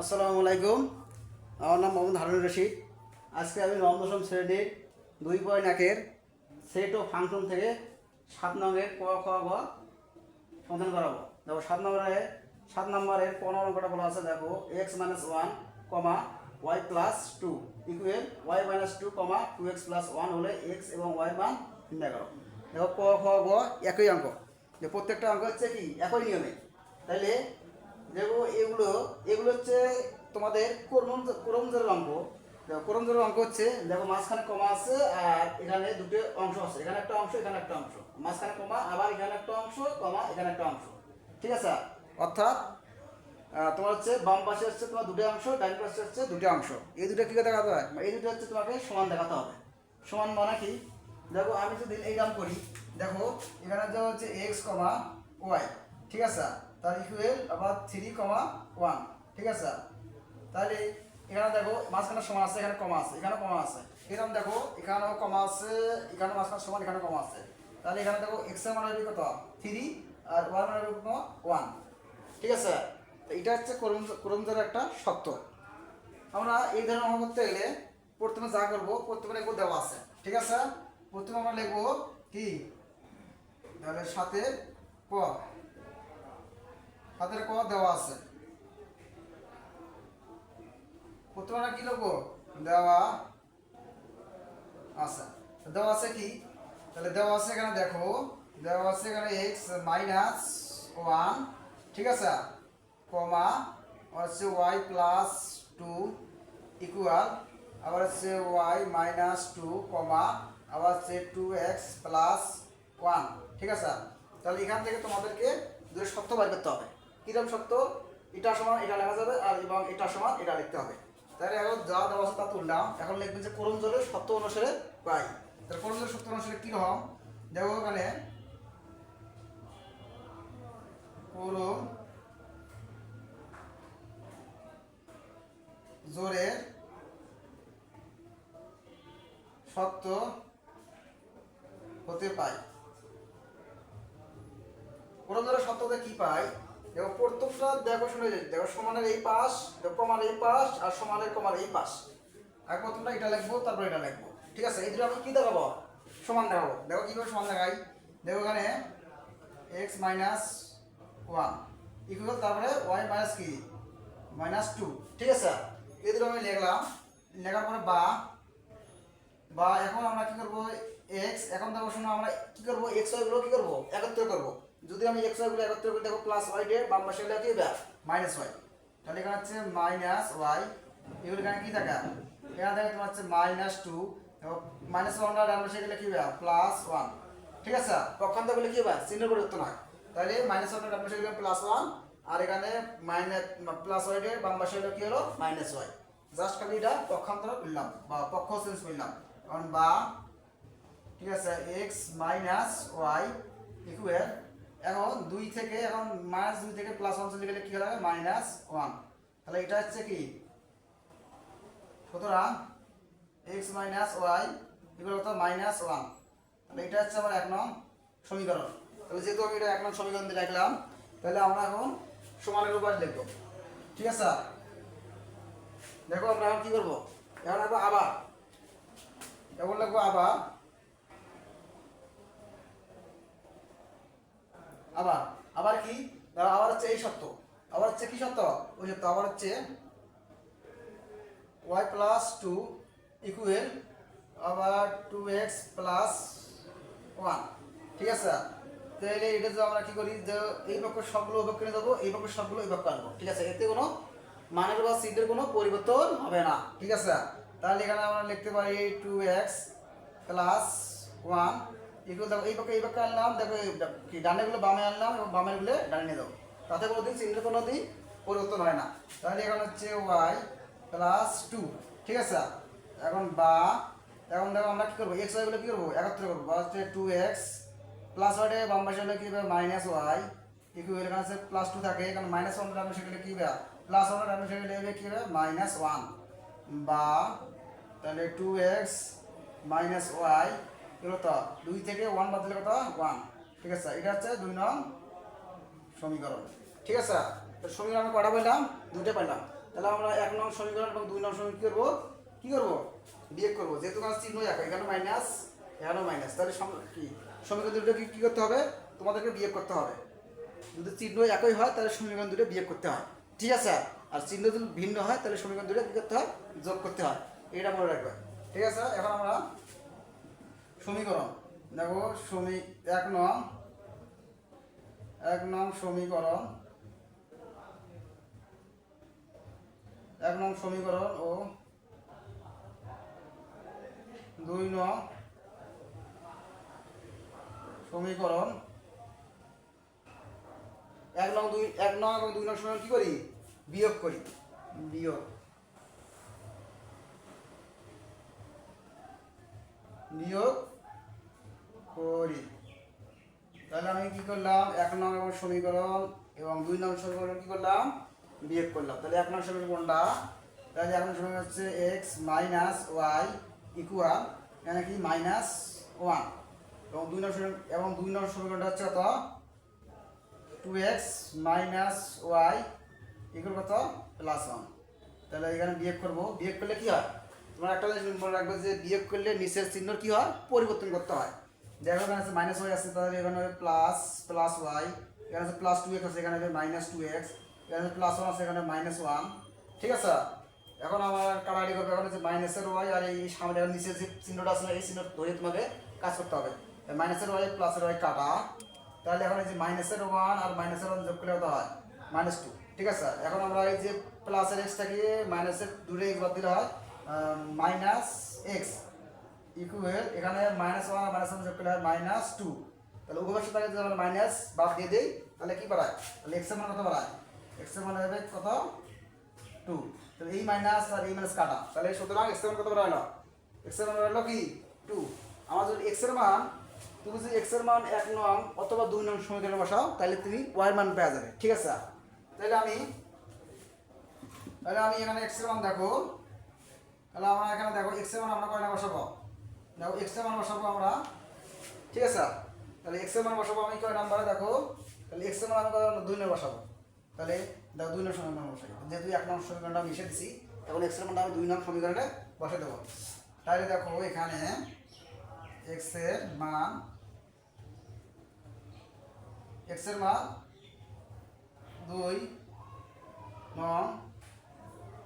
আসসালামু আলাইকুম। আমার নাম মোহাম্মদ হারুন রশিদ। আজকে আমি নবম, দশম শ্রেণির দুই পয়েন্ট একের সেট ও ফাংশন থেকে সাত নম্বরের ক, খ, গ সমাধান করাবো। দেখো, সাত নম্বরে সাত নম্বরের পনেরো অঙ্কটা বলা আছে, দেখো x minus one comma y plus two equal y minus two comma two x plus one হলে এক্স এবং ওয়াই মান নির্ণয় করো। দেখো, ক, খ, গ একই অঙ্ক। প্রত্যেকটা অঙ্ক হচ্ছে কি? একই নিয়মে। তাইলে দেখো, এগুলো এগুলো হচ্ছে তোমাদের করম করমজোরের অঙ্ক। দেখো করমজোরের অঙ্ক হচ্ছে, দেখো মাঝখানে কমা আছে আর এখানে দুটো অংশ আছে। এখানে একটা অংশ, এখানে একটা অংশ। মাঝখানে কমা, আবার এখানে একটা অংশ, কমা, এখানে একটা অংশ। ঠিক আছে? অর্থাৎ তোমার হচ্ছে বাম পাশে হচ্ছে তোমার দুটো অংশ, ডান পাশে হচ্ছে দুটো অংশ। এই দুটো কী দেখাতে হয়? এই দুটো হচ্ছে তোমাকে সমান দেখাতে হবে। সমান মানে কি? দেখো, আমি যদি এই নাম করি, দেখো, এখানে দেওয়া হচ্ছে এক্স কমা ওয়াই ঠিক আছে? তার ইকুয়েল আবার থ্রি কমা ওয়ান। ঠিক আছে? তাহলে এখানে দেখো মাঝখানে সমান আছে, এখানে কমা আছে এখানে কমা আছে। এরকম দেখো, এখানেও কমা আছে এখানে মাঝখানে সমান এখানে কমা আছে। তাহলে এখানে দেখো এক্সের মান হবে কত? থ্রি আর ওয়ান মানে হবে ওয়ান। ঠিক আছে? এটা হচ্ছে করমজোর একটা সত্য। আমরা এই ধরনের অঙ্ক করতে গেলে প্রথমে যা করব, প্রথমে লিখব দেওয়া আছে। ঠিক আছে? প্রথমে আমরা লিখব কি? তাহলে সাথে ক হাতের ক দেওয়া আছে? কি লিখব দেওয়া আছে। দেওয়া আছে কি? তাহলে দেওয়া আছে এখানে দেখো, দেওয়া আছে এখানে এক্স মাইনাস ওয়ান ঠিক আছে? কমা হচ্ছে ওয়াই প্লাস টু ইকুয়াল আবার হচ্ছে ওয়াই মাইনাস টু কমা, আবার হচ্ছে টু এক্স প্লাস ওয়ান ঠিক আছে? তাহলে এখান থেকে তোমাদেরকে দুটো সত্য বার করতে হবে। কীরকম সত্য এটা সমান, এটা লেখা যাবে, আর এবং এটা সমান, এটা লিখতে হবে। তাহলে এখন যা দেওয়া আছে তা তুললাম। এখন লিখবেন যে করম জলের সত্য অনুসারে পাই। তাহলে করম জলের সত্য অনুসারে কীরকম দেখো ওখানে করম জোরের সত্য হতে পাই। কোন ধরনের সত্যতে কি পাই? দেখো প্রত্যেকটা দেখো শুনে যাই। দেখো সমানের এই পাশ, দেখো কমার এই পাশ, আর সমানের কমার এই পাশ। আর প্রথমটা এটা লিখব, তারপর এটা লিখব। ঠিক আছে? এই দুটো আমি কি দেখাবো? সমান দেখাবো। দেখো কীভাবে সমান দেখাই। দেখো এখানে এক্স মাইনাস ওয়ান ইকুয়াল তারপরে ওয়াই মাইনাস কি? মাইনাস টু ঠিক আছে? এই দুটো আমি লিখলাম। লেখার পরে বা বা এখন আমরা কি করব? এক্স এখন দেখো শোনো, আমরা কি করব? এক্স ওয়াইগুলো কি করব? একত্র করব। যদি আমি এক্স ওয়াইগুলো একত্র করি, দেখো প্লাস ওয়াই ডে বাম পাশে হলে কি মাইনাস ওয়াই তাহলে এখানে হচ্ছে মাইনাস ওয়াই এগুলো এখানে কি থাকে? এখানে দেখো তোমার হচ্ছে মাইনাস টু মাইনাস ওয়ান ডান পাশে গেলে কি হবে প্লাস ওয়ান ঠিক আছে? পক্ষান্ত বলে কি হবে চিহ্ন পরিবর্তন হয়। তাহলে মাইনাস ওয়ান ডান পাশে গেলে প্লাস ওয়ান আর এখানে মাইনাস প্লাস ওয়াই ডে বাম পাশে হলে কি হলো? মাইনাস ওয়াই জাস্ট খালি এটা পক্ষান্তর করলাম, বা পক্ষ চেঞ্জ করলাম। কারণ বা, ঠিক আছে এক্স মাইনাস ওয়াই ইকুয়াল এখন দুই থেকে, এখন মাইনাস দুই থেকে প্লাস ওয়ান চলে গেলে কী হবে মাইনাস ওয়ান তাহলে এটা হচ্ছে কি? সুতরাং এক্স মাইনাস ওয়াই ইকুয়াল কত মাইনাস ওয়ান তাহলে এটা হচ্ছে আমার এক নং সমীকরণ। তাহলে যেহেতু আমি এটা এক নং সমীকরণ দিয়ে রাখলাম, তাহলে আমরা এখন সমানের উপর লিখব। ঠিক আছে? দেখো আমরা এখন কি করব? এখন লিখব আবার, এখন লিখব আবার আবার আবার কি? আবার হচ্ছে এই সত্য আবার হচ্ছে কি সত্য ওই সত্য আবার হচ্ছে ওয়াই প্লাস টু ইকুয়েল আবার টু এক্স প্লাস ওয়ান ঠিক আছে? তাহলে এটা যদি আমরা কি করি? যে এই পক্ষ সবগুলো ওই পক্ষে যাব, এই পক্ষ সবগুলো এই পক্ষে আনব। ঠিক আছে? এতে কোনো মানের বা সিটের কোনো পরিবর্তন হবে না। ঠিক আছে? তাহলে এখানে আমরা লিখতে পারি টু এক্স প্লাস ওয়ান এগুলো দেখো, এই পক্ষে এই পক্ষে আনলাম, দেখো কি ডানেগুলো বামে আনলাম এবং বামেরগুলো ডানে নিয়ে যাব তাতে কোনো দিন সিটের কোনো দিন পরিবর্তন হয় না। তাহলে এখানে হচ্ছে ওয়াই প্লাস টু ঠিক আছে? এখন বা, এখন দেখো আমরা কী করব? এক্স ওয়াইগুলো কী করব? একত্র করব। বা হচ্ছে টু এক্স প্লাস ওয়াইডে বাম পাশে হলে কী হবে? মাইনাস ওয়াই ইকুয়াল এখানে আছে প্লাস টু থাকে। কারণ মাইনাস ওয়ান পাশে গেলে কী হবে? প্লাস ওয়ান পাশে গেলে কী হবে? মাইনাস ওয়ান বা, তাহলে টু এক্স মাইনাস ওয়াই এগুলো তো দুই থেকে ওয়ান বাদ দিলে কত? ওয়ান ঠিক আছে, এটা হচ্ছে দুই নং সমীকরণ। ঠিক আছে, তো সমীকরণ কটা পেলাম দুটো পেলাম তাহলে আমরা এক নং সমীকরণ এবং দুই নং সমীকরণ কি করব? কি করব? বিয়োগ করব। যেহেতু কারণ চিহ্ন এক এখানে মাইনাস এখানেও মাইনাস তাহলে কি? সমীকরণ দুটো কি করতে হবে? তোমাদেরকে বিয়োগ করতে হবে। যদি চিহ্ন একই হয়, তাহলে সমীকরণ দুটো বিয়োগ করতে হয়। ঠিক আছে? আর চিহ্ন যদি ভিন্ন হয়, তাহলে সমীকরণ দুটো কি করতে হয়? যোগ করতে হয়। এটা মনে রাখবে। ঠিক আছে? এখন আমরা সমীকরণ। দেখো, সমী এক নং এক নং সমীকরণ। এক নং সমীকরণ ও দুই নং সমীকরণ। এক নং দুই এক নং এবং দুই নং সমীকরণ কি করি? বিয়োগ করি। বিয়োগ। বিয়োগ করি। তাহলে আমি কি করলাম, এক নম্বর সমীকরণ এবং দুই নং সমীকরণ কি করলাম? বিয়োগ করলাম। তাহলে এক নং সমীকরণ কোনটা? তাহলে এক নং সমীকরণ হচ্ছে এক্স মাইনাস ওয়াই ইকুয়াল এখানে কি? মাইনাস ওয়ান এবং দুই নম্বর এবং দুই নম্বর সমীকরণটা হচ্ছে কত? Two x minus y equal কত? প্লাস ওয়ান তাহলে এখানে বিয়োগ করব। বিয়োগ করলে কি হয়? তোমার একটা জিনিস মনে রাখবে যে বিয়োগ করলে নিচের চিহ্ন কি হয়? পরিবর্তন করতে হয়। দেখো এখানে মাইনাস ওয়াই আছে, তাহলে এখানে হবে প্লাস প্লাস ওয়াই এখানে প্লাস টু এক্স আছে, এখানে হবে মাইনাস টু এক্স এখানে প্লাস ওয়ান আছে, এখানে মাইনাস ওয়ান ঠিক আছে? এখন আমার কাটাকাটি করবে, এখন হচ্ছে মাইনাসের ওয়াই আর এই সামনে নিচের যে চিহ্নটা আছে এই চিহ্ন ধরে তোমাকে কাজ করতে হবে। মাইনাসের ওয়াই প্লাসের ওয়াই কাটা, তাহলে এখন এই যে মাইনাসের ওয়ান আর মাইনাসের ওয়ান যোগ করলে কত হয়? মাইনাস টু ঠিক আছে? এখন আমরা এই যে প্লাসের এক্সটাকে মাইনাসের দূরে এক্স বাদ দিলে হয় মাইনাস এক্স ইকুয়াল এখানে মাইনাস ওয়ান মাইনাস ওয়ান যোগ করলে হয় মাইনাস টু তাহলে উভয় সাথে যদি আমরা মাইনাস বাদ দিয়ে দিই, তাহলে কি বাড়ায়? তাহলে এক্সের মান কত বাড়ায়? এক্সের মান হবে কত? টু তাহলে এই মাইনাস আর এই মাইনাস কাটা। তাহলে সুতরাং এক্সের মান কত বাড়াইলো? এক্সের মান বাড়াইলো কি? টু আমার যদি এক্সের মান, তুমি যদি এক্সের মান এক নং অথবা দুই নং সমীকরণে বসাও, তাহলে তুমি ওয়াই মান পেয়ে যাবে। ঠিক আছে? তাহলে আমি তাহলে আমি এখানে এক্সের মান দেখো। তাহলে আমরা এখানে দেখো এক্সের মান আমরা কয়টা বসাবো? দেখো এক্সের মান বসাবো আমরা। ঠিক আছে? তাহলে এক্সের মান বসাবো আমি কয় নাম্বারে? দেখো, তাহলে এক্সের মান আমি কয় দুই নম্বর বসাবো। তাহলে দেখো দুই নম্বর সমীকরণ বসাই যেহেতু এক নম্বর সমীকরণটা আমি মিশে দিছি তখন এক্সের মানটা আমি দুই নম্বর সমীকরণে বসে দেবো। তাহলে দেখো, এখানে এক্সের মান এক্সের মান দুই নং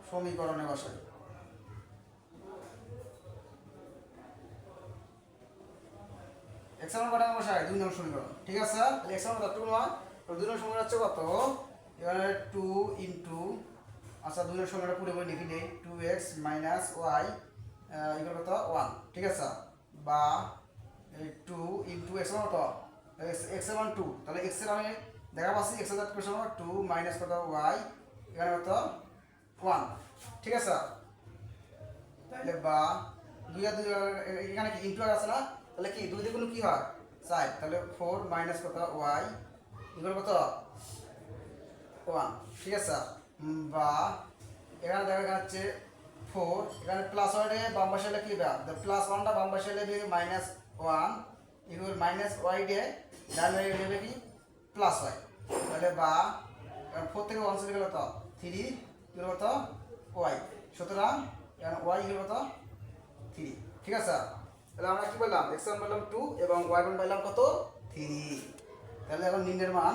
সমীকরণে বসাই। এক্সের মান কটা বসাই, দুই নং সমীকরণ, ঠিক আছে? তাহলে এক্সের মান কত নয় দুই নং সমীকরণ হচ্ছে কত? এখানে টু ইন্টু আচ্ছা দুই নং সমীকরণ পুরো লিখি নেই টু এক্স মাইনাস ওয়াই এগুলো কত? ওয়ান ঠিক আছে? বা টু ইন্টু এক্স কত? এক্স মান টু তাহলে এক্সের আমি দেখা পাচ্ছি এক্সের কোশ্চেন টু মাইনাস কত? ওয়াই এখানে কত? ওয়ান ঠিক আছে? তাহলে বা, দুই আর দুই এখানে কি ইন্টু আছে না? তাহলে কি, দুই দ্বিগুণ কি হয়? চার, তাহলে ফোর মাইনাস কত? ওয়াই এগুলো কত? ওয়ান ঠিক আছে? বা, এখানে দেখা যাচ্ছে ফোর এখানে প্লাস ওয়ানে বাম পাশে হলে কি বা প্লাস ওয়ানটা বাম পাশে হলে minus one equal minus y day ডান গেলে কি? প্লাস ওয়াই তাহলে বা ফোর থেকে ওয়ান চলে গেল তো থ্রি কত? ওয়াই সুতরাং ওয়াই ইকুয়াল কত? থ্রি ঠিক আছে? তাহলে আমরা কি বললাম? এক্স ওয়ান বললাম টু এবং ওয়াই ওয়ান কত? থ্রি তাহলে এখন নিম্নের মান,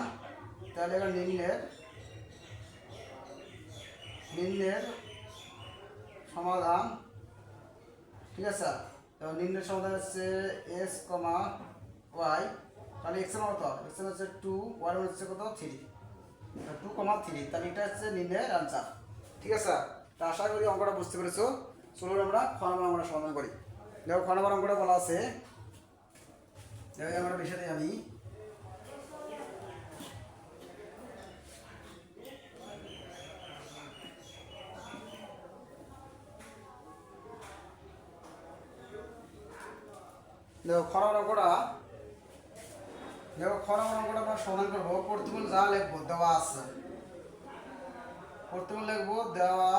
তাহলে এখন নিম্নের নিম্নের সমাধান, ঠিক আছে? তো নিম্নের সমাধান হচ্ছে এস কমা ওয়াই তাহলে এক্সের কত? এক্সের হচ্ছে টু ওয়াই হচ্ছে কত? থ্রি টু কমা থ্রি তাহলে এটা হচ্ছে নিম্নের আনসার ঠিক আছে? তা আশা করি অঙ্কটা বুঝতে পেরেছ। চলুন আমরা নম্বর আমরা সমাধান করি। দেখো খ নম্বর অঙ্কটা বলা আছে। দেখো আমরা বিষয়তে আমি দেখো খ দেখো আমরা সমাধান করব। যা লিখব, দেওয়া আছে। প্রথমে লিখব, দেওয়া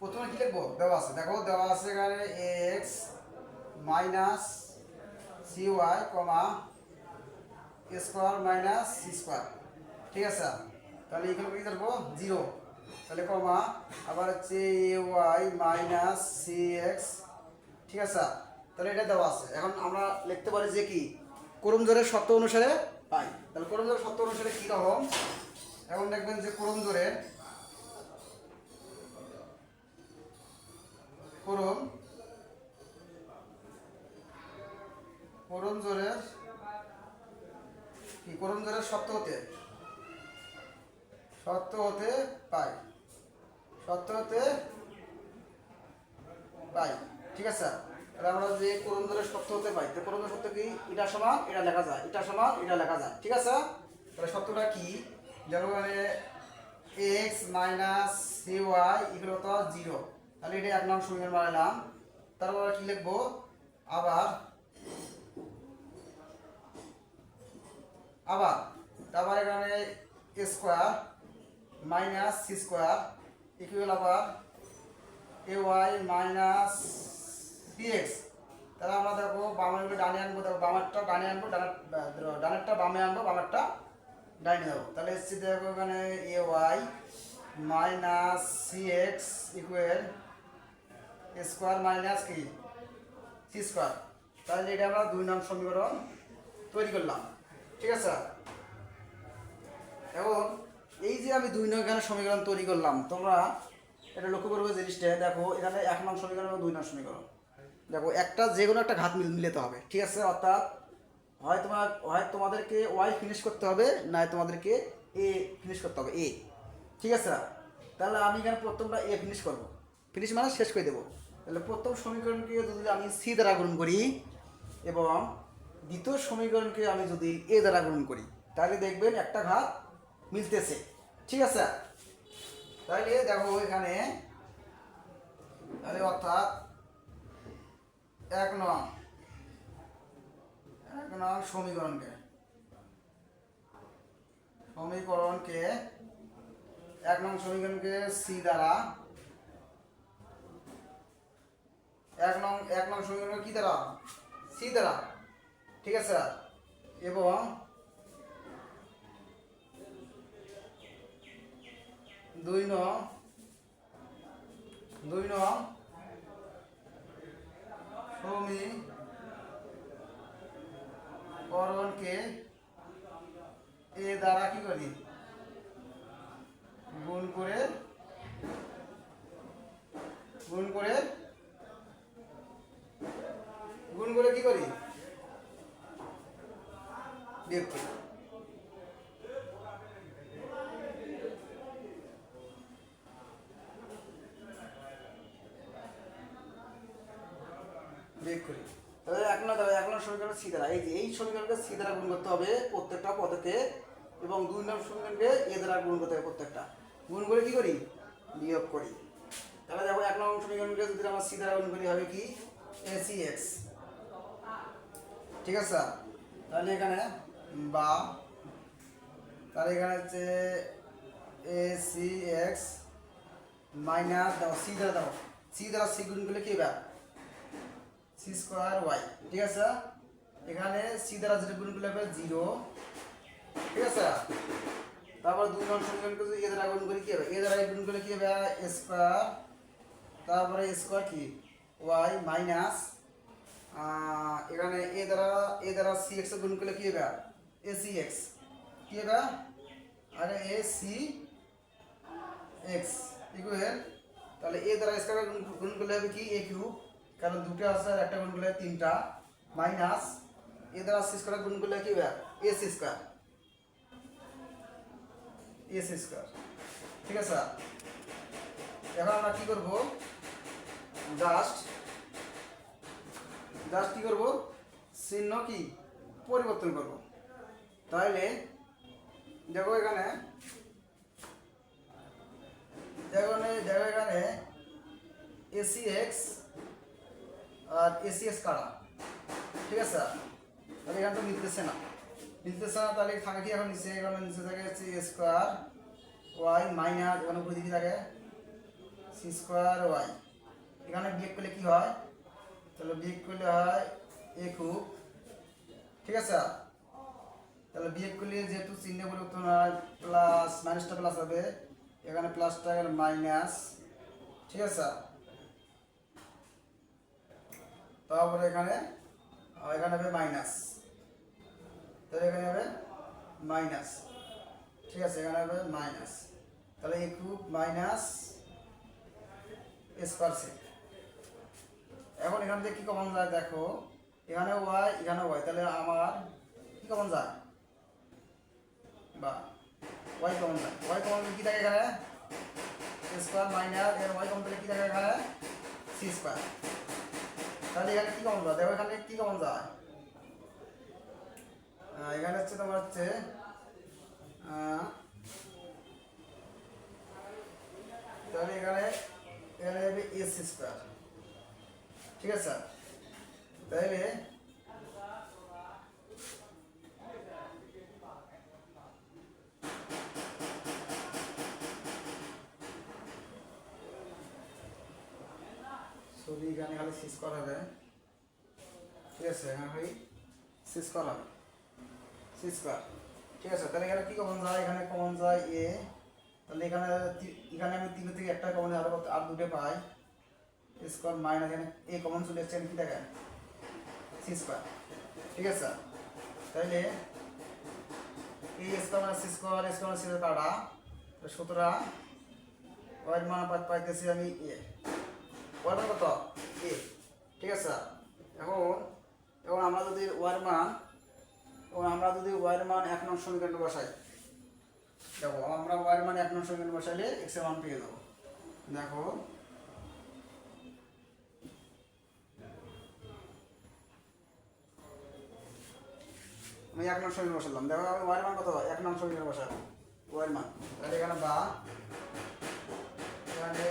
প্রথমে কি লিখব? দেওয়া আছে। দেখো, দেওয়া আছে এখানে x minus c y comma square minus c square ঠিক আছে? তাহলে এখানে কি ধরবো জিরো তাহলে কমা আবার হচ্ছে a y minus c x ঠিক আছে? তাহলে এটা দেওয়া আছে। এখন আমরা লিখতে পারি যে কি? করমজোরের শর্ত অনুসারে পাই। তাহলে করমজোরের শর্ত অনুসারে কী রকম? এখন দেখবেন যে করমজোরের করম করম জোরের কি করম জোরের সত্য হতে? সত্য হতে পাই। সত্য হতে পাই। ঠিক আছে? তাহলে আমরা যে করম জোরের সত্য হতে পাই, তো জোরের সত্য কি? এটা সমান এটা লেখা যায়। এটা সমান এটা লেখা যায়। ঠিক আছে? তাহলে সত্যটা কি? যেমন মানে x minus c y equal zero. তাহলে এটা এক নং সমীকরণ বানালাম তারপর কি লিখব? আবার। আবার। তারপর এখানে a square minus c square equal আবার a y minus c x তাহলে আমরা দেখো বামের ডানে আনব, দেখো, বামারটা ডানে আনব ডানের ডানেরটা বামে আনব, বামেরটা ডাইনে যাব তাহলে এসছি দেখো এখানে a y minus c x equal square minus কি? C square. তাহলে এটা আমরা দুই নং সমীকরণ তৈরি করলাম। ঠিক আছে? এখন এই যে আমি দুই নং এখানে সমীকরণ তৈরি করলাম, তোমরা এটা লক্ষ্য করবে জিনিসটা। দেখো, এখানে এক নং সমীকরণ এবং দুই নং সমীকরণ। দেখো, একটা যে কোনো একটা ঘাত মিল মিলাতে হবে। ঠিক আছে? অর্থাৎ হয় তোমার হয় তোমাদেরকে ওয়াই ফিনিশ করতে হবে, না তোমাদেরকে এ ফিনিশ করতে হবে। এ। ঠিক আছে? তাহলে আমি এখানে প্রথমটা এ ফিনিশ করব। ফিনিশ মানে শেষ করে দেবো। তাহলে প্রথম সমীকরণকে যদি আমি সি দ্বারা গ্রহণ করি এবং দ্বিতীয় সমীকরণকে আমি যদি এ দ্বারা গ্রহণ করি, তাহলে দেখবেন একটা ঘাত মিলতেছে। ঠিক আছে? তাহলে দেখো এখানে, তাহলে অর্থাৎ এক নং এক নং সমীকরণকে সমীকরণকে, এক নং সমীকরণকে সি দ্বারা এক নং এক নং সমীকরণ কি দ্বারা? সি দ্বারা। ঠিক আছে? এবং দুই নং দুই নং সমীকরণকে এ দ্বারা কি করি? গুণ করে গুণ করে গুণ করে কি করি? বিয়োগ করি। করি। তাহলে এক এই এই গুণ করতে হবে প্রত্যেকটা এবং দুই নম্বর সমীকরণকে এ দ্বারা গুণ করতে হবে প্রত্যেকটা। গুণ করে কি করি? বিয়োগ করি। তাহলে দেখো, এক নম্বর সমীকরণকে যদি আমরা সি গুণ করি, হবে কি? এ সি এক্স ঠিক আছে? তাহলে এখানে বা, তাহলে এখানে হচ্ছে এ সি এক্স মাইনাস দাও সি দ্বারা দাও। সি দ্বারা সি গুণ করলে কি হবে? সি স্কোয়ার ওয়াই ঠিক আছে? এখানে সি দ্বারা যেটা গুণ করলে হবে জিরো ঠিক আছে? তারপর দুই নং সমীকরণকে যদি এ দ্বারা গুণ করি কি হবে? এ দ্বারা গুণ করলে কি হবে? স্কোয়ার তারপরে স্কোয়ার কি? ওয়াই মাইনাস এখানে এ দ্বারা এ দ্বারা সি এক্স গুণ করলে কি হবে এ সি এক্স কি হবে আরে এ সি এক্স ইকুয়াল তাহলে এ দ্বারা স্কোয়ার গুণ করলে হবে কি এ কিউব কারণ দুটো আছে আর একটা গুণ করলে তিনটা মাইনাস এ দ্বারা সি স্কোয়ার গুণ করলে কি হবে a c square a c square ঠিক আছে এখন আমরা কি করব জাস্ট জাস্ট কি করব? চিহ্ন কি? পরিবর্তন করব। তাহলে দেখো এখানে, দেখো দেখো এখানে এসি এক্স আর এসি এক্স কারা? ঠিক আছে? তাহলে এখানে তো মিলতেছে না। মিলতেছে না, তাহলে থাকে কি এখন নিচে? এখানে নিচে থাকে এ স্কোয়ার ওয়াই মাইনাস এখানে উপরে দিকে থাকে সি স্কোয়ার ওয়াই এখানে বিয়োগ করলে কি হয়? তাহলে বিয়োগ করলে হয় এ খুব ঠিক আছে? তাহলে বিয়োগ করলে যেহেতু চিহ্ন পরিবর্তন হয় প্লাস মাইনাসটা প্লাস হবে, এখানে প্লাসটা এখানে মাইনাস ঠিক আছে? তারপরে এখানে এখানে হবে মাইনাস তাহলে এখানে হবে মাইনাস ঠিক আছে? এখানে হবে মাইনাস তাহলে এই কিউব মাইনাস এস এখন এখান থেকে কি কমন যায় দেখো, এখানে ওয়াই এখানে ওয়াই তাহলে আমার কি কমন যায়? বা ওয়াই কমন যায়। ওয়াই কমন কি থাকে এখানে? স্কোয়ার মাইনাস এর ওয়াই কমন কি থাকে এখানে? সি স্কোয়ার তাহলে এখানে কি কমন যায়? দেখো এখানে কি কমন যায়? এখানে হচ্ছে তোমার হচ্ছে তাহলে এখানে এখানে হবে এস স্কোয়ার ঠিক আছে? তাইলে সিস করা ঠিক আছে সিস করা। ঠিক আছে, তাহলে এখানে কি যায়? এখানে যায় এ তাহলে এখানে এখানে আমি থেকে একটা কমন আরও আর দুটো পাই। স্কোয়ার মাইনাস এখানে এ কমন চলে এসছে কি দেখেন সি স্কোয়ার ঠিক আছে? তাইলে এই স্কোয়ার মানে সি স্কোয়ার স্কোয়ার সি কাটা সুতরাং ওয়াই মান পাই- পাইতেছি আমি এ ওয়াই মান কত? এ ঠিক আছে? এখন এখন আমরা যদি ওয়ার মান এবং আমরা যদি ওয়ার মান এক নং সমীকরণে বসাই, দেখো, আমরা ওয়ার মান এক নং সমীকরণে বসাইলে এক্সের মান পেয়ে যাব। দেখো আমি এক নং সমীকরণ বসালাম। দেখো আমি ওয়ার কত এক নং সমীকরণ বসালাম ওয়ার তাহলে এখানে বা। এখানে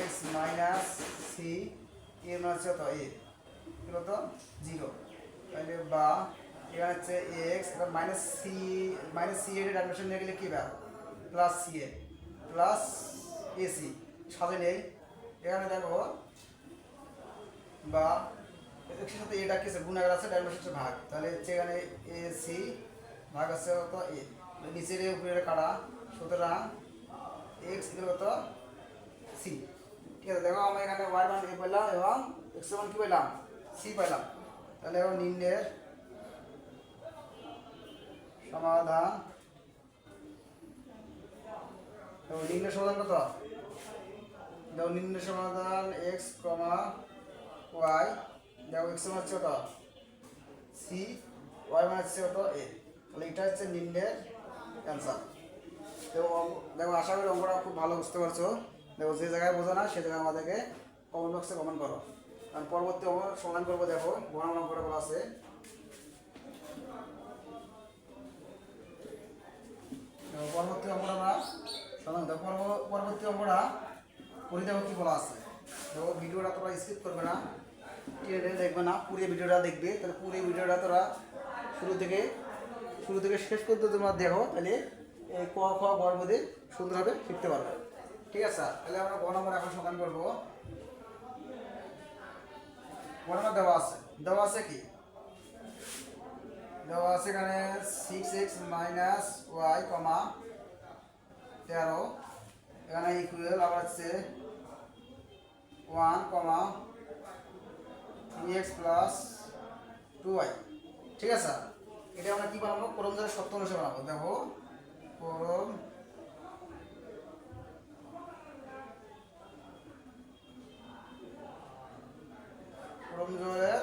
এক্স মাইনাস সি মান হচ্ছে কত এ। কত জিরো। তাহলে বা, এখানে হচ্ছে x minus c minus c এর ডাইমেনশন নিয়ে গেলে কী ব্যাপ plus c a. Plus AC সাথে নেই। এখানে দেখো, বা এক্সের সাথে এটা কিসে গুণাগার আছে হচ্ছে ভাগ। তাহলে এখানে এ, সি, ভাগ আছে কত? এ। নিচের এ, উপরের কাটা। সুতরাং এক্স কত? সি। ঠিক আছে, দেখো আমরা এখানে ওয়াই মান এ পেলাম এবং এক্স মান কি পেলাম? সি পেলাম। তাহলে এখন নিম্নের সমাধান। এবং নিম্নের সমাধান কত? দেখো সমাধান এক্স, কমা, ওয়াই। দেখো এক্স হচ্ছে কত সি, ওয়াই মান হচ্ছে কত? এ। তাহলে এটা হচ্ছে নিম্নের অ্যান্সার দেখো দেখো, আশা করি অঙ্কটা খুব ভালো বুঝতে পারছ। দেখো, যে জায়গায় বোঝো না, সে জায়গায় আমাদেরকে কমেন্ট বক্সে কমেন্ট করো। কারণ পরবর্তী অঙ্ক সমাধান করব, দেখো, বড় অঙ্কটা বলা আছে। পরবর্তী অঙ্কটা আমরা দেখো পরবর্তী অঙ্কটা করে দেখো কি বলা আছে। দেখো, ভিডিওটা তোমরা স্কিপ করবে না। দেখবে না, পুরো ভিডিওটা দেখবে, তাহলে পুরো ভিডিওটা তোরা শুরু থেকে শুরু থেকে শেষ পর্যন্ত তোমরা দেখো, তাহলে ক, খ গর্ভদে সুন্দরভাবে শিখতে পারবে। ঠিক আছে, তাহলে আমরা গ নম্বর এখন সমাধান করব। গ দেওয়া আছে। দেওয়া আছে কি? দেওয়া আছে এখানে six x minus y comma তেরো। এখানে ইকুয়াল আবার হচ্ছে one comma three x plus two y ঠিক আছে? এটা আমরা কি বানাবো? ক্রম ধরে সত্য অনুসারে বানাবো। দেখো, ক্রম ক্রম জোরের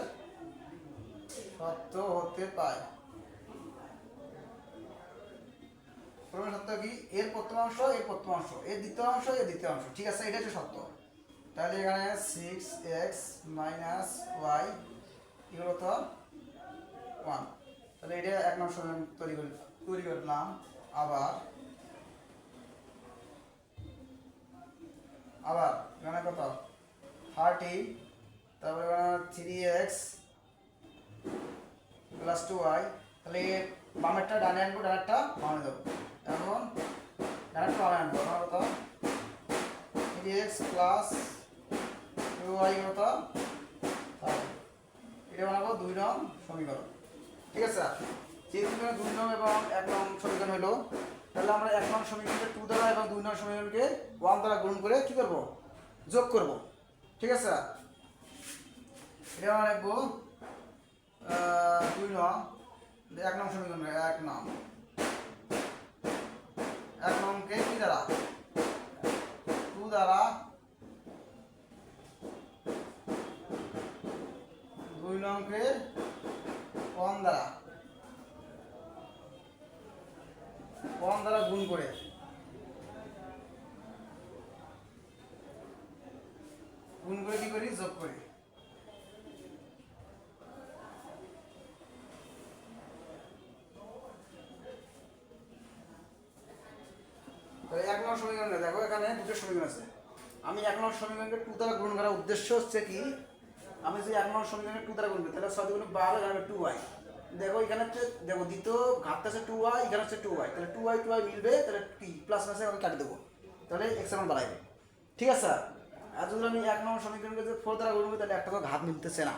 সত্য হতে পায় ক্রমের সত্য কি? এর প্রথম অংশ, এর প্রথম অংশ, এর দ্বিতীয় অংশ, এর দ্বিতীয় অংশ। ঠিক আছে? এটা হচ্ছে সত্য। তাহলে এখানে সিক্স এক্স মাইনাস ওয়াই এগুলো তো ওয়ান তাহলে এটা এক নম্বর সময় তৈরি করি, তৈরি করলাম। আবার আবার এখানে কত? থার্টি তারপরে এখানে three x plus two y তাহলে বামেরটা ডানে আনব, ডানেরটা বামে দেবো। এখন ডানেরটা বামে আনব আমার কত? থ্রি এক্স প্লাস কত থার্টি এটা বানাবো দুই নং সমীকরণ। ঠিক আছে? যে দুই নং এবং এক নং সমীকরণ হলো, তাহলে আমরা এক নং সমীকরণকে টু দ্বারা এবং দুই নং সমীকরণকে ওয়ান দ্বারা গুণ করে কি করব? যোগ করব। ঠিক আছে? এটা আমরা লিখব দুই নং এক নং সমীকরণ এক নং এক নংকে কি দ্বারা? টু দ্বারা দুই নংকে ওয়ান দ্বারা ওয়ান দ্বারা গুণ করে। গুণ করে কি করি? যোগ করি। এক নম্বর সমীকরণে দেখো এখানে দুটো সমীকরণ আছে। আমি এক নম্বর সমীকরণকে টু দ্বারা গুণ করার উদ্দেশ্য হচ্ছে কি? আমি যদি এক নম্বর সমীকরণকে টু দ্বারা গুণ করি তাহলে ছয় দুগুণ বারো এখানে টু ওয়াই দেখো এখানে হচ্ছে, দেখো দ্বিতীয় ঘাতটা আছে টু ওয়াই এখানে হচ্ছে টু ওয়াই তাহলে টু ওয়াই টু ওয়াই মিলবে, তাহলে টি প্লাস মাসে আমি কাটি দেবো। তাহলে এক্স এমন বাড়াইবে ঠিক আছে? স্যার আর যদি আমি এক নম্বর সমীকরণকে যদি ফোর দ্বারা গুণ করি, তাহলে একটা ঘাত মিলতেছে না।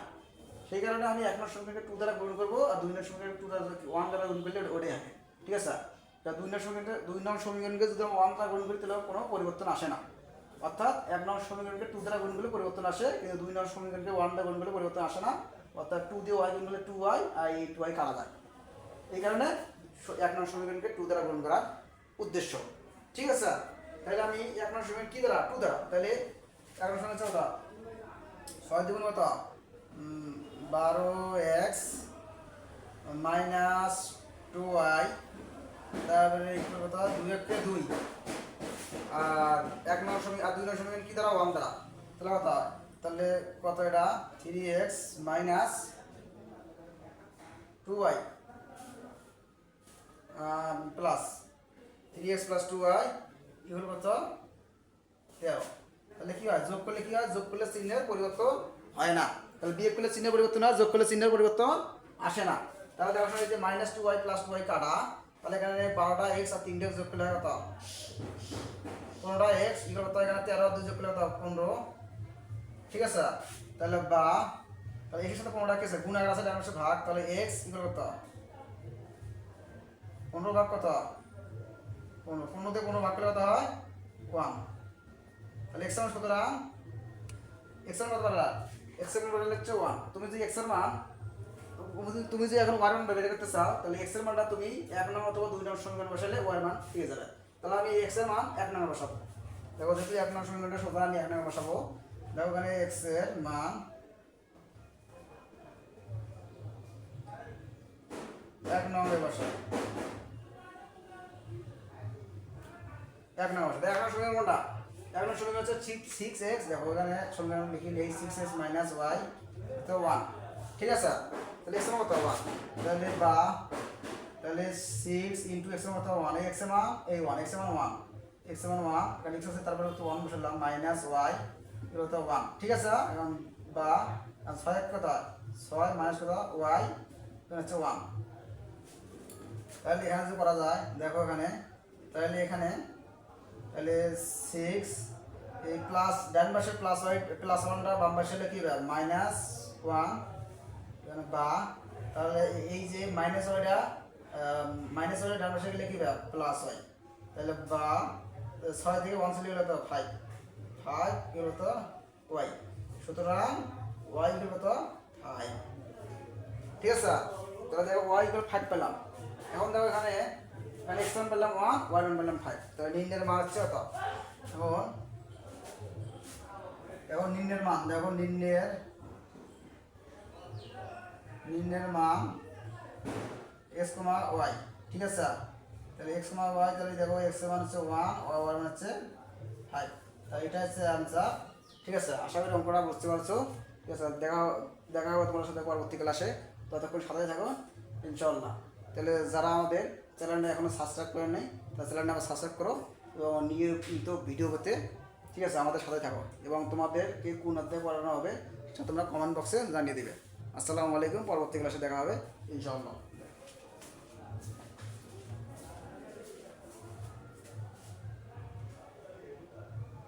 সেই কারণে আমি এক নম্বর সমীকরণকে টু দ্বারা গুণ করব, আর দুই নম্বর সমীকরণকে টু দ্বারা ওয়ান দ্বারা গুণ করলে ওটাই হবে। ঠিক আছে? স্যার তা দুই নম্বর সমীকরণকে, দুই নম্বর সমীকরণকে যদি আমি ওয়ান দ্বারা গুণ করি, তাহলে কোনো পরিবর্তন আসে না। অর্থাৎ এক নম্বর সমীকরণকে টু দ্বারা গুণ করলে পরিবর্তন আসে, কিন্তু দুই নম্বর সমীকরণকে ওয়ান দ্বারা গুণ করলে পরিবর্তন আসে না। অর্থাৎ টু দিয়ে ওয়াই গুণ করলে টু ওয়াই আর এই টু ওয়াই কাটা এই কারণে এক নম্বর সমীকরণকে টু দ্বারা গুণ করার উদ্দেশ্য। ঠিক আছে? তাহলে আমি এক নম্বর সমীকরণ কী দ্বারা? টু দ্বারা। তাহলে এক নম্বর সমীকরণ কত? ছয় দ্বিগুণ কত? বারো এক্স মাইনাস টু ওয়াই তারপরে কত? দুই একে দুই। আর এক নম্বর সমীকরণ আর দুই নম্বর সমীকরণ কি দ্বারা? ওয়ান দ্বারা। তাহলে কত তাহলে কত এটা? Three x minus two y plus three x plus two y কি হলো কত? তেরো। তাহলে কি হয়? যোগ করলে কি হয়? যোগ করলে চিহ্নের পরিবর্তন হয় না। তাহলে বিয়োগ করলে চিহ্নের পরিবর্তন হয়, যোগ করলে চিহ্নের পরিবর্তন আসে না। তাহলে দেখো যে minus two y plus two y কাটা। তাহলে এখানে বারোটা এক্স আর তিনটে যোগ করলে কত? পনেরোটা এক্স ইকুয়াল কত এখানে তেরো দুই যোগ করলে কত? পনেরো। ঠিক আছে? তাহলে বা, তাহলে একের সাথে পনেরোটা কেসে গুণ আগে আছে, ডান ভাগ। তাহলে এক্স ইকুয়াল কত পনেরো ভাগ কত? পনেরো। পনেরো দিয়ে পনেরো ভাগ করলে কত হয়? ওয়ান তাহলে এক্স মান সুতরাং এক্স মান কত পারলা এক্সের হচ্ছে ওয়ান তুমি যদি এক্সের মান তুমি যদি- এখন ওয়ার মান বের করতে চাও, তাহলে এক্সের মানটা তুমি এক নম্বর অথবা দুই নম্বর সমীকরণ বসালে ওয়ার মান পেয়ে যাবে। তাহলে আমি এক্সের মান এক নম্বর বসাবো। দেখো যদি এক নম্বর সমীকরণটা সুতরাং আমি এক নম্বর বসাবো। দেখো, এখানে এক্সের মান এক নম্বরে বসাবো। এক নম্বর বসাবো। নম্বর সমীকরণ এক নম্বর সমীকরণ হচ্ছে সিক্স এক্স দেখো, এখানে সমীকরণ লিখি এই সিক্স এক্স মাইনাস ওয়াই তো ওয়ান ঠিক আছে? তাহলে এক্সের মান কত ওয়ান তাহলে বা, তাহলে সিক্স ইন্টু এক্সের মান কত ওয়ান এই এক্সের মান, এই ওয়ান এক্সের মান ওয়ান এক্সের মান ওয়ান কারণ এক্স আছে, তারপরে হচ্ছে ওয়ান বসালাম মাইনাস ওয়াই এগুলো তো ওয়ান ঠিক আছে? এখন বা ছয় এক কত ছয় মাইনাস কত ওয়াই হচ্ছে ওয়ান তাহলে এখানে যদি করা যায়, দেখো এখানে, তাহলে এখানে, তাহলে সিক্স এই প্লাস ডান পাশে প্লাস ওয়াই প্লাস ওয়ানটা বাম পাশে হলে কি হবে? মাইনাস ওয়ান বা, তাহলে এই যে মাইনাস ওয়াইটা মাইনাস ওয়াইটা ডান পাশে গেলে কি হবে প্লাস ওয়াই তাহলে বা, ছয় থেকে ওয়ান চলে গেলে তো ফাইভ ফাইভ হলো তো ওয়াই সুতরাং ওয়াই হলো তো ফাইভ ঠিক আছে? তাহলে দেখো ওয়াই ইকুয়াল ফাইভ পেলাম। এখন দেখো এখানে এখানে এক্স ওয়ান পেলাম ওয়ান ওয়াই ওয়ান পেলাম ফাইভ তাহলে নির্ণয়ের মান হচ্ছে কত? এখন এখন নির্ণয়ের মান, দেখো নির্ণয়ের নির্ণয়ের মান এক্স কমা ওয়াই ঠিক আছে? তাহলে এক্স কমা ওয়াই তাহলে দেখো এক্স মান হচ্ছে ওয়ান ওয়াই মান হচ্ছে ফাইভ তাহলে এটা হচ্ছে আনসার ঠিক আছে? আশা করি অঙ্কটা বুঝতে পারছ। ঠিক আছে, দেখা দেখা হবে তোমার সাথে পরবর্তী ক্লাসে ততক্ষণ সাথে থাকো ইনশাল্লাহ তাহলে যারা আমাদের চ্যানেলটা এখনও সাবস্ক্রাইব করেন নাই তাহলে চ্যানেলটা আবার সাবস্ক্রাইব করো এবং নিয়মিত ভিডিও পেতে, ঠিক আছে? আমাদের সাথে থাকো। এবং তোমাদেরকে কোন অধ্যায় পড়ানো হবে, সেটা তোমরা কমেন্ট বক্সে জানিয়ে দিবে। আসসালামু আলাইকুম পরবর্তী ক্লাসে দেখা হবে ইনশাআল্লাহ।